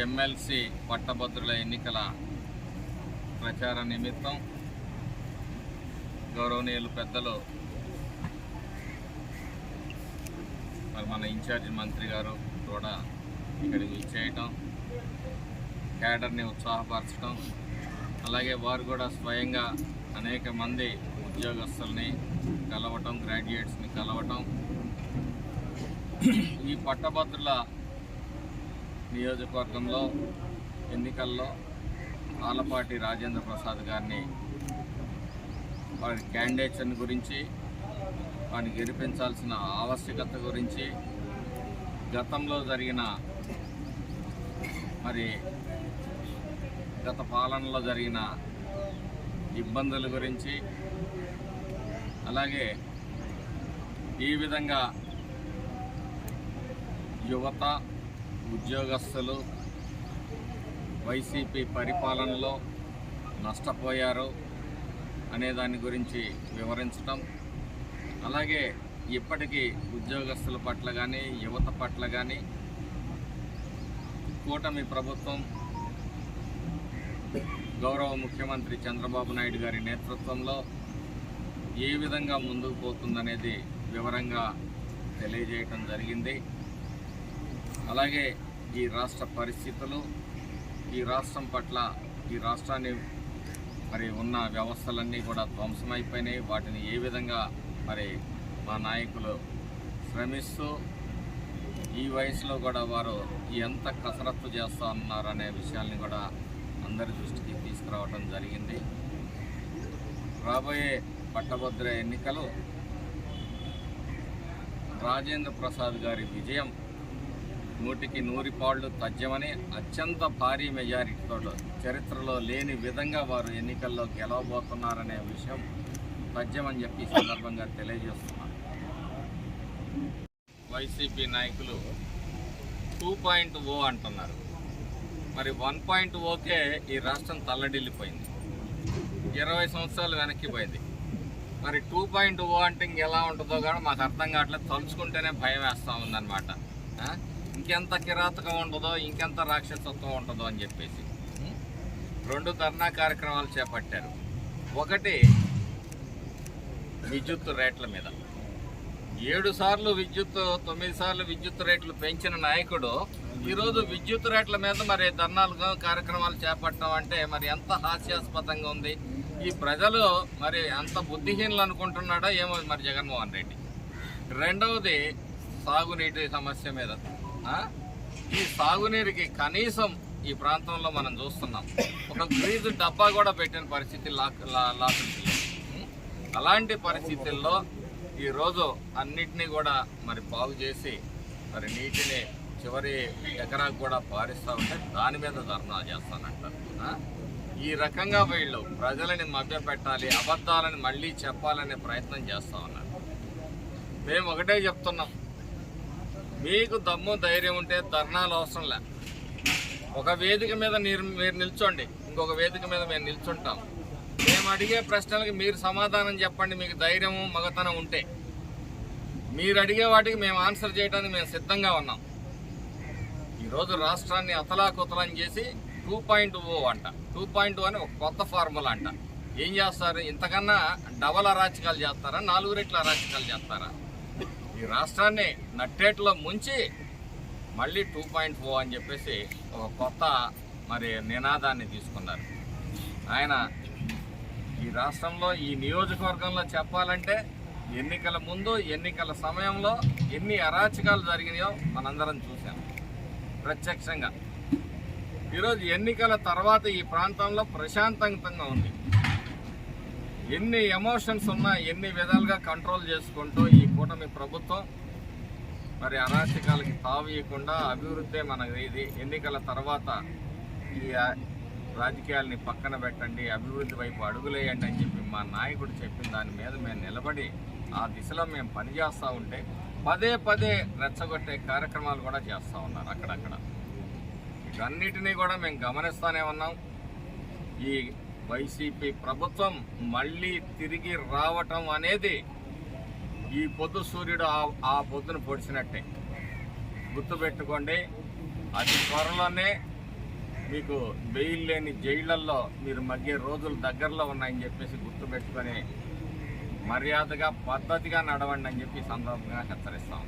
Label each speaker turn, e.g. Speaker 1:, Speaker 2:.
Speaker 1: MLC పట్టభద్రుల ఎన్నికల ప్రచార నిమిత్తం గౌరవనీయులు పెద్దలు మరి మన ఇన్ఛార్జి మంత్రి గారు కూడా ఇక్కడికి ఇచ్చేయటం క్యాడర్ని ఉత్సాహపరచడం అలాగే వారు కూడా స్వయంగా అనేక మంది ఉద్యోగస్తుల్ని కలవటం గ్రాడ్యుయేట్స్ని కలవటం ఈ పట్టభద్రుల నియోజకవర్గంలో ఎన్నికల్లో ఆలపాటి రాజేంద్ర ప్రసాద్ గారిని వారి క్యాండిడేట్స్ గురించి వారిని గెలిపించాల్సిన ఆవశ్యకత గురించి గతంలో జరిగిన మరి గత పాలనలో జరిగిన ఇబ్బందుల గురించి అలాగే ఈ విధంగా యువత ఉద్యోగస్తులు వైసీపీ పరిపాలనలో నష్టపోయారు అనే దాని గురించి వివరించడం అలాగే ఇప్పటికీ ఉద్యోగస్తుల పట్ల కానీ యువత పట్ల కానీ కూటమి ప్రభుత్వం గౌరవ ముఖ్యమంత్రి చంద్రబాబు నాయుడు గారి నేతృత్వంలో ఏ విధంగా ముందుకు పోతుందనేది వివరంగా తెలియజేయటం జరిగింది. అలాగే ఈ రాష్ట్ర పరిస్థితులు ఈ రాష్ట్రం పట్ల ఈ రాష్ట్రాన్ని మరి ఉన్న వ్యవస్థలన్నీ కూడా ధ్వంసమైపోయినాయి. వాటిని ఏ విధంగా మరి మా నాయకులు శ్రమిస్తూ ఈ వయసులో కూడా వారు ఎంత కసరత్తు చేస్తూ ఉన్నారనే విషయాల్ని కూడా అందరి దృష్టికి తీసుకురావడం జరిగింది. రాబోయే పట్టభద్ర ఎన్నికలు రాజేంద్ర ప్రసాద్ గారి విజయం నూటికి నూరి పాళ్ళు తథ్యమని అత్యంత భారీ మెజారిటీతో చరిత్రలో లేని విధంగా వారు ఎన్నికల్లో గెలవబోతున్నారనే విషయం తథ్యమని చెప్పి సందర్భంగా తెలియజేస్తున్నారు. వైసీపీ నాయకులు టూ పాయింట్ ఓ అంటున్నారు. మరి వన్ పాయింట్ ఓకే ఈ రాష్ట్రం తల్లడిల్లిపోయింది. ఇరవై సంవత్సరాలు వెనక్కి పోయింది. మరి టూ పాయింట్ ఓ అంటే ఇంకెలా ఉంటుందో కానీ మాకు అర్థం కావట్లేదు. తలుచుకుంటేనే భయం వేస్తూ ఉందన్నమాట. ఇంకెంత కిరాతకం ఉండదో ఇంకెంత రాక్షసత్వం ఉంటుందో అని చెప్పేసి. రెండు ధర్నా కార్యక్రమాలు చేపట్టారు. ఒకటి విద్యుత్ రేట్ల మీద. ఏడు సార్లు విద్యుత్ తొమ్మిది సార్లు విద్యుత్ రేట్లు పెంచిన నాయకుడు ఈరోజు విద్యుత్ రేట్ల మీద మరి ధర్నాలు కార్యక్రమాలు చేపట్టడం అంటే మరి ఎంత హాస్యాస్పదంగా ఉంది. ఈ ప్రజలు మరి అంత బుద్ధిహీనులు అనుకుంటున్నాడో ఏమో మరి జగన్మోహన్ రెడ్డి. రెండవది సాగునీటి సమస్య మీద. ఈ సాగునీరుకి కనీసం ఈ ప్రాంతంలో మనం చూస్తున్నాం. ఒక గ్రీజు డబ్బా కూడా పెట్టిన పరిస్థితి లాక్ లా- అలాంటి పరిస్థితుల్లో ఈరోజు అన్నిటినీ కూడా మరి బాగు చేసి మరి నీటిని చివరి ఎకరాకు కూడా పారిస్తూ ఉంటే దాని మీద ధర్నా చేస్తానంటారు. ఈ రకంగా వీళ్ళు ప్రజలని మభ్యపెట్టాలి అబద్ధాలని మళ్ళీ చెప్పాలనే ప్రయత్నం చేస్తూ ఉన్నారు. మేము ఒకటే చెప్తున్నాం. మీకు దమ్ము ధైర్యం ఉంటే ధర్నాలు అవసరం లే. ఒక వేదిక మీద మీరు మీరు నిల్చోండి. ఇంకొక వేదిక మీద మేము నిల్చుంటాం. మేము అడిగే ప్రశ్నలకి మీరు సమాధానం చెప్పండి. మీకు ధైర్యము మగతనం ఉంటే. మీరు అడిగే వాటికి మేము ఆన్సర్ చేయడానికి మేము సిద్ధంగా ఉన్నాం. ఈరోజు రాష్ట్రాన్ని అతలాకుతలం చేసి టూ పాయింట్ ఓ అంట. టూ పాయింట్ ఓ అని ఒక కొత్త ఫార్ములా అంట. ఏం చేస్తారు? ఇంతకన్నా డబల్ అరాచకాలు చేస్తారా? నాలుగు రెట్ల అరాచకాలు చేస్తారా? ఈ రాష్ట్రాన్ని నట్టేట్లో ముంచి మళ్ళీ టూ పాయింట్ ఫోర్ అని చెప్పేసి ఒక కొత్త మరి నినాదాన్ని తీసుకున్నారు. ఆయన ఈ రాష్ట్రంలో ఈ నియోజకవర్గంలో చెప్పాలంటే ఎన్నికల ముందు ఎన్నికల సమయంలో ఎన్ని అరాచకాలు జరిగినాయో మనందరం చూసాం ప్రత్యక్షంగా. ఈరోజు ఎన్నికల తర్వాత ఈ ప్రాంతంలో ప్రశాంతంగా ఉంది. ఎన్ని ఎమోషన్స్ ఉన్నా ఎన్ని విధాలుగా కంట్రోల్ చేసుకుంటూ ఈ కూటమి ప్రభుత్వం మరి అరాచకాలకి తావీయకుండా అభివృద్ధి మన ఇది ఎన్నికల తర్వాత ఈ రాజకీయాల్ని పక్కన పెట్టండి అభివృద్ధి వైపు అడుగులేయండి అని చెప్పి మా నాయకుడు చెప్పిన దాని మీద మేము నిలబడి ఆ దిశలో మేము పనిచేస్తూ ఉంటే పదే పదే రెచ్చగొట్టే కార్యక్రమాలు కూడా చేస్తూ ఉన్నారు అక్కడక్కడ. వీటన్నిటినీ కూడా మేము గమనిస్తూనే ఉన్నాం. ఈ వైసీపీ ప్రభుత్వం మళ్ళీ తిరిగి రావటం అనేది ఈ పొద్దు సూర్యుడు ఆ- ఆ పొద్దును పొడిచినట్టే. గుర్తుపెట్టుకోండి అతి త్వరలోనే మీకు బెయిల్ లేని జైళ్ళలో మీరు మగ్గే రోజులు దగ్గరలో ఉన్నాయని చెప్పేసి గుర్తుపెట్టుకొని మర్యాదగా పద్ధతిగా నడవండి అని చెప్పి సందర్భంగా సందర్భంగా హెచ్చరిస్తాం